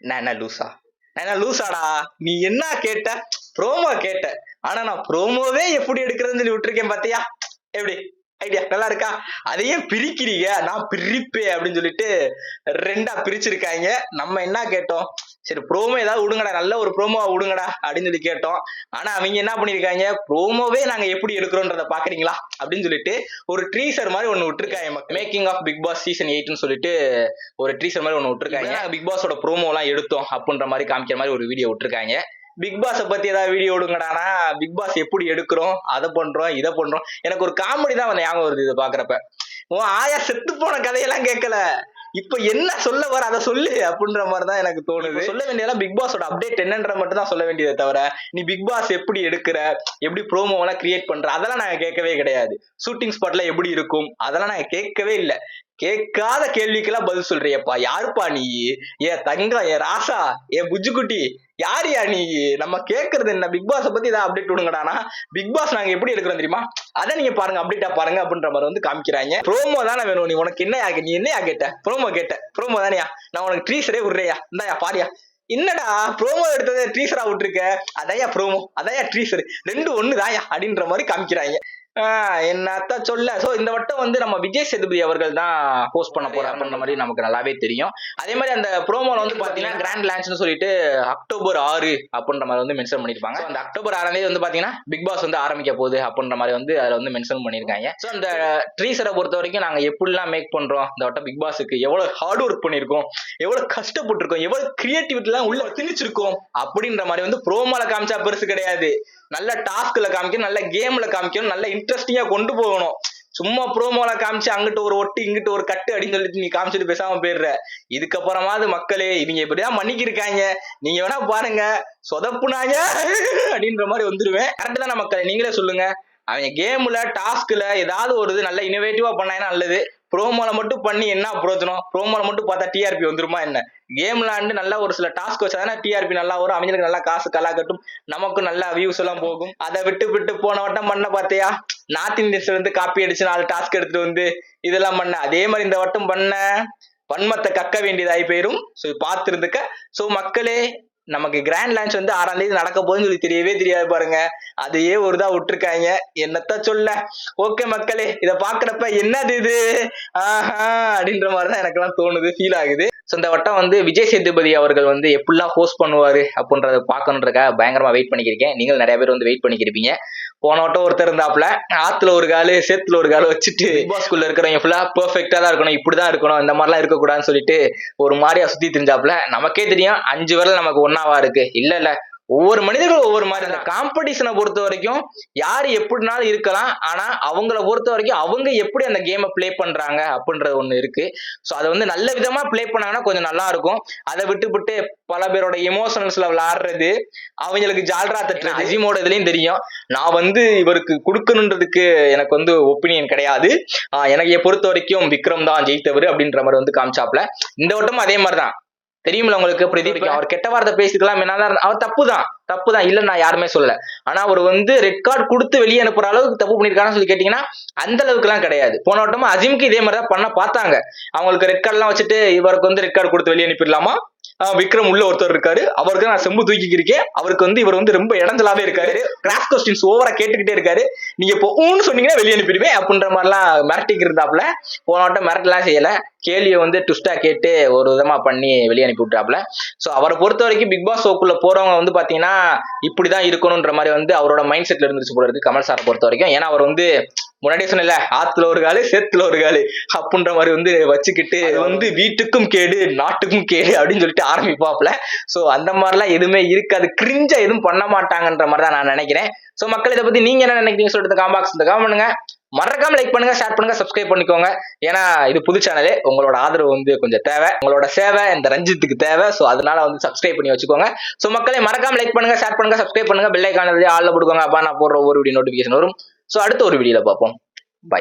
நான் என்ன லூசா நான் என்ன லூசாடா நீ என்ன கேட்ட? ப்ரோமோ கேட்ட. ஆனா நான் ப்ரோமோவே எப்படி எடுக்கிறதுன்னு சொல்லி விட்டுருக்கேன் பாத்தியா? எப்படி? ஐடியா நல்லா இருக்கா? அதையும் பிரிக்கிறீங்க? நான் பிரிப்பேன் அப்படின்னு சொல்லிட்டு ரெண்டா பிரிச்சிருக்காங்க. நம்ம என்ன கேட்டோம்? சரி ப்ரோமோ ஏதாவது விடுங்கடா. நல்ல ஒரு ப்ரோமோ விடுங்கடா அப்படின்னு சொல்லி கேட்டோம். ஆனா அவங்க என்ன பண்ணிருக்காங்க ப்ரோமோவே நாங்க எப்படி எடுக்கிறோன்றத பாக்குறீங்களா அப்படின்னு சொல்லிட்டு ஒரு ட்ரீசர் மாதிரி ஒன்னு விட்டுருக்காங்க. Making of Bigg Boss season எயிட்னு சொல்லிட்டு ஒரு ட்ரீசர் மாதிரி ஒன்னு விட்டுருக்காங்க. பிக் பாஸோட ப்ரோமோ எல்லாம் எடுத்தோம் அப்படின்ற மாதிரி காமிக்கிற மாதிரி ஒரு வீடியோ விட்டுருக்காங்க. பிக் பாஸை பத்தி ஏதாவது வீடியோ விடுங்கடானா பிக் பாஸ் எப்படி எடுக்கிறோம் அதை பண்றோம் இதை பண்றோம். எனக்கு ஒரு காமெடி தான் ஞாபகம் வருது இதை பாக்குறப்ப உன் ஆயா செத்து போன கதையெல்லாம் கேட்கல. இப்ப என்ன சொல்ல வர அதை சொல்லு அப்படின்ற மாதிரி தான் எனக்கு தோணுது. சொல்ல வேண்டியதெல்லாம் பிக் பாஸோட அப்டேட் என்னன்ற மட்டும் தான் சொல்ல வேண்டியதை தவிர நீ பிக் பாஸ் எப்படி எடுக்கிற எப்படி ப்ரோமோ எல்லாம் கிரியேட் பண்ற அதெல்லாம் நாங்க கேட்கவே கிடையாது. ஷூட்டிங் ஸ்பாட்ல எப்படி இருக்கும் அதெல்லாம் நாங்க கேட்கவே இல்லை. கேட்காத கேள்விக்கெல்லாம் பதில் சொல்றியப்பா. யாருப்பா நீ? ஏ தங்கம் ஏன் ராசா ஏன் புஜ்ஜுக்குட்டி யாரியா நீ? நம்ம கேட்கறது என்ன? பிக் பாஸை பத்தி ஏதாவது அப்டேட் விடுங்கடானா பிக் பாஸ் நாங்க எப்படி எடுக்கிறோம் தெரியுமா? அதை நீங்க பாருங்க அப்டேட்டா பாருங்க அப்படின்ற மாதிரி வந்து காமிக்கிறாங்க. ப்ரோமோ தானே வேணும். நீ உனக்கு என்ன நீ என்னையா கேட்ட? ப்ரோமோ கேட்ட. ப்ரோமோ தானியா? நான் உனக்கு ட்ரீஸரே விடுறியா? இந்தாயா பாரியா. என்னடா ப்ரோமோ எடுத்தது ட்ரீசரா விட்டுருக்க? அதையா ப்ரோமோ அதையா ட்ரீசர் ரெண்டு ஒண்ணு தாயா அப்படின்ற மாதிரி காமிக்கிறாங்க. ஆஹ் என்னத்த சொல்ல சோ இந்த வட்டம் வந்து நம்ம விஜய் சேதுபதி அவர்கள் தான் போஸ்ட் பண்ண போற அப்படின்ற மாதிரி நமக்கு நல்லாவே தெரியும். அதே மாதிரி அந்த ப்ரோமோல வந்து பாத்தீங்கன்னா கிராண்ட் லான்ச்னு சொல்லிட்டு அக்டோபர் ஆறு அப்படின்ற மாதிரி வந்து மென்ஷன் பண்ணிருப்பாங்க அந்த அக்டோபர் ஆறாம் தேதி வந்து பாத்தீங்கன்னா பிக் பாஸ் வந்து ஆரம்பிக்க போகுது அப்படின்ற மாதிரி வந்து அதுல வந்து மென்ஷன் பண்ணிருக்காங்க சோ அந்த ட்ரீசரை பொறுத்த வரைக்கும் நாங்க எப்படிலாம் மேக் பண்றோம்? இந்த வட்டம் பிக் பாஸுக்கு எவ்வளவு ஹார்ட் ஒர்க் பண்ணிருக்கோம் எவ்வளவு கஷ்டப்பட்டிருக்கோம்? எவ்வளவு கிரியேட்டிவிட்டி எல்லாம் உள்ள திணிச்சிருக்கோம்? அப்படின்ற மாதிரி வந்து ப்ரோமோல காமிச்சா பெருசு கிடையாது. நல்ல டாஸ்க்ல காமிக்கணும் நல்ல கேம்ல காமிக்கணும் நல்ல இன்ட்ரெஸ்டிங்கா கொண்டு போகணும். சும்மா ப்ரோமோல காமிச்சு அங்கிட்டு ஒரு ஒட்டு இங்கிட்டு ஒரு கட்டு அப்படின்னு சொல்லிட்டு நீ காமிச்சிட்டு பேசாம போயிடுற. இதுக்கப்புறமாவது மக்களே இவங்க இப்படிதான் மன்னிக்கிருக்காங்க. நீங்க வேணா பாருங்க சொதப்புனாங்க அப்படின்ற மாதிரி வந்துருவேன். கரெக்ட் தானே மக்களே? நீங்களே சொல்லுங்க. அவங்க கேம்ல டாஸ்க்ல ஏதாவது ஒரு இது நல்ல இனோவேட்டிவா பண்ணாங்கன்னா நல்லது? ப்ரோமோல மட்டும் பண்ணி என்ன பிரயோஜனம்? ப்ரோமோல மட்டும் பார்த்தா டிஆர்பி வந்துருமா என்ன? கேம் விளாண்டு நல்லா ஒரு சில டாஸ்க் வச்சாதானே டிஆர்பி நல்லா வரும் அவங்களுக்கு நல்லா காசு கலா கட்டும் நமக்கும் நல்லா வியூஸ் எல்லாம் போகும். அதை விட்டு விட்டு போன வட்டம் பண்ண பார்த்தியா? நார்த் இந்தியன்ஸ்ல இருந்து காப்பி அடிச்சு நாலு டாஸ்க் எடுத்துட்டு வந்து இதெல்லாம் பண்ண. அதே மாதிரி இந்த வட்டம் பண்ண வன்மத்தை கக்க வேண்டியதாகி போயிரும். ஸோ பார்த்துருந்துக்க. ஸோ மக்களே நமக்கு கிராண்ட் லான்ச் வந்து ஆறாம் தேதி நடக்க போகுதுன்னு சொல்லி தெரியவே தெரியாது பாருங்க. அதையே ஒருதா விட்டுருக்காங்க. என்னத்த சொல்ல? ஓகே மக்களே இத பாக்குறப்ப என்னது இது? ஆஹா அப்படின்ற மாதிரி தான் எனக்கெல்லாம் தோணுது ஃபீல் ஆகுது. ஸோ இந்த வட்டம் வந்து விஜய் சேதுபதி அவர்கள் வந்து எப்படிலாம் ஹோஸ்ட் பண்ணுவாரு அப்படின்றத பார்க்கணுன்றக்காக பயங்கரமா வெயிட் பண்ணிக்கிறீங்க நீங்கள் நிறைய பேர் வந்து வெயிட் பண்ணிக்கிருப்பீங்க. போன வட்டம் ஒருத்தர் இருந்தாப்ல ஆத்துல ஒரு காலு சேத்துல ஒரு காலு வச்சுட்டு பாஸ்குள்ள இருக்கிறவங்க ஃபுல்லா பெர்ஃபெக்டா தான் இருக்கணும் இப்படிதான் இருக்கணும் இந்த மாதிரிலாம் இருக்கக்கூடாதுன்னு சொல்லிட்டு ஒரு மாதிரியா சுத்தி தெரிஞ்சாப்ல நமக்கே தெரியும் அஞ்சு விரல் நமக்கு ஒன்னாவா இருக்கு. இல்ல இல்ல. ஒவ்வொரு மனிதர்களும் ஒவ்வொரு மாதிரி. இந்த காம்படிஷனை பொறுத்த வரைக்கும் யார் எப்படினாலும் இருக்கலாம். ஆனா அவங்கள பொறுத்த வரைக்கும் அவங்க எப்படி அந்த கேமை ப்ளே பண்றாங்க அப்படின்றது ஒண்ணு இருக்கு. ஸோ அதை வந்து நல்ல விதமா ப்ளே பண்ணாங்கன்னா கொஞ்சம் நல்லா இருக்கும். அதை விட்டு விட்டு பல பேரோட எமோஷனல்ஸ்ல விளையாடுறது அவங்களுக்கு ஜால்ரா தட்டுறது அஜிமோட இதுலயும் தெரியும். நான் வந்து இவருக்கு கொடுக்கணுன்றதுக்கு எனக்கு வந்து ஒப்பீனியன் கிடையாது. எனக்கு பொறுத்த வரைக்கும் விக்ரம் தான் ஜெயித்தவர் அப்படின்ற மாதிரி வந்து காமிச்சாப்ல இந்த வட்டமும் அதே மாதிரி தான் தெரியுமில்ல உங்களுக்கு பிரதீப்? அவர் கெட்ட வார்த்தை பேசிக்கலாம் என்னதான் அவர் தப்பு தான் தப்பு தான் இல்ல நான் யாருமே சொல்லல. ஆனா அவர் வந்து ரெட் கார்டு கொடுத்து வெளியே அனுப்புற அளவுக்கு தப்பு பண்ணிருக்கான்னு சொல்லி கேட்டீங்கன்னா அந்த அளவுக்கு எல்லாம் கிடையாது. போன வட்டமா அஜிம்க்கு இதே மாதிரி தான் பண்ண பார்த்தாங்க. அவங்களுக்கு ரெட் கார்டு எல்லாம் வச்சுட்டு இவருக்கு வந்து ரெட் கார்டு கொடுத்து வெளியே அனுப்பிடலாமா? விக்ரம் உள்ள ஒருத்தர் இருக்காரு. அவருக்கு நான் செம்பு தூக்கிக்கிருக்கேன் அவருக்கு வந்து இவர் வந்து ரொம்ப இடைஞ்சலாவே இருக்காரு. கிராஸ் கொஸ்டின்ஸ் ஓவரா கேட்டுக்கிட்டே இருக்காரு. நீங்க இப்போ ஊன்னு சொன்னீங்கன்னா வெளியே அனுப்பிடுவேன். அப்படின்ற மாதிரிலாம் மிரட்டிக்கு இருந்தாப்ல போன வட்டம் மிரட்டலாம் செய்யல. கேள்வியை வந்து ட்விஸ்டா கேட்டு ஒரு விதமா பண்ணி வெளியே அனுப்பி விட்டாப்ல ஸோ அவரை பொறுத்த வரைக்கும் பிக் பாஸ் ஷோக்குள்ள போறவங்க வந்து பாத்தீங்கன்னா இப்படிதான் இருக்கணும்ன்ற மாதிரி வந்து அவரோட மைண்ட் செட்ல இருந்துச்சு போல இருக்கு கமல் சாரை பொறுத்த வரைக்கும். ஏன்னா அவர் வந்து முன்னாடியே சொன்னல ஆத்துல ஒரு காலு சேத்துல ஒரு காலு அப்படின்ற மாதிரி வந்து வச்சுக்கிட்டு வந்து வீட்டுக்கும் கேடு நாட்டுக்கும் கேடு அப்படின்னு சொல்லிட்டு ஆரம்பிப்பாப்ல சோ அந்த மாதிரிலாம் எதுவுமே இருக்காது. கிரிஞ்சா எதுவும் பண்ண மாட்டாங்கன்ற மாதிரி தான் நான் நினைக்கிறேன். சோ மக்கள் இதை பத்தி நீங்க என்ன நினைக்கிறீங்க சொல்லிட்டு காம்பாக்ஸ் இந்த காம் பண்ணுங்க. மறக்காம லைக் பண்ணுங்க ஷேர் பண்ணுங்க சப்ஸ்கிரைப் பண்ணிக்கோங்க. ஏன்னா இது புது சேனலு உங்களோட ஆதரவு வந்து கொஞ்சம் தேவை. உங்களோட சேவை இந்த ரஞ்சித்துக்கு தேவை. ஸோ அதனால வந்து சப்ஸ்கிரைப் பண்ணி வச்சுக்கோங்க. ஸோ மக்களே மறக்காம லைக் பண்ணுங்க ஷேர் பண்ணுங்க சப்ஸ்கிரைப் பண்ணுங்க. பெல் ஐக்கான ஆள்ல அப்பா நான் போடுற ஒரு வீடியோ நோட்டிஃபிகேஷன் வரும். ஸோ அடுத்த ஒரு வீடியோவில் பார்ப்போம். பாய்